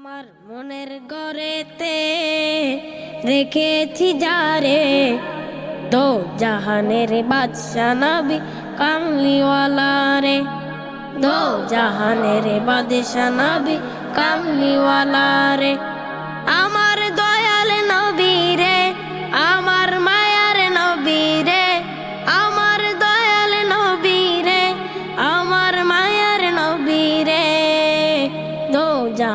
আমার মনের গড়েতে রেখেছি যারে দো জাহানের বাদশা নবী কামলিওয়ালা রে। দো জাহানের বাদশা নবী কামলিওয়ালা রে।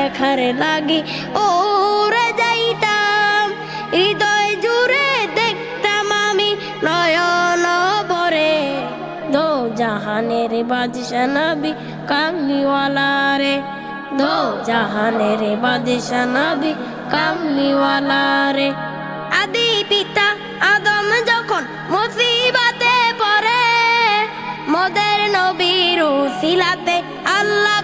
দেখার লাগি। ওরে যাইতাম, হৃদয় জুড়ে দেখতাম আমি নয়ন বরে দো জাহানের বাদশা নবী রে। দো জাহানের বাদশা নবী রে। আদি পিতা আদম যখন মুসিবাতে পড়ে, মোদের নবীর উসিলাতে আল্লাহ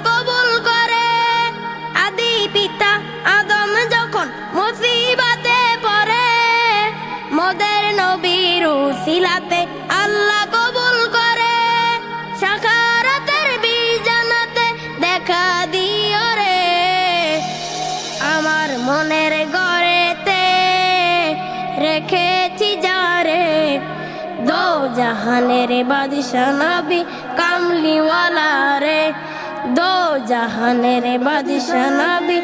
উসিলাতে আল্লাহ কবুল করে। সাখারাতের বিজানাতে দেখা দিও রে। আমার মনের গড়েতে রেখেছি যারে দো জাহানের বাদশা নবী কামলিওয়ালা রে। দো জাহানের বাদশা নবী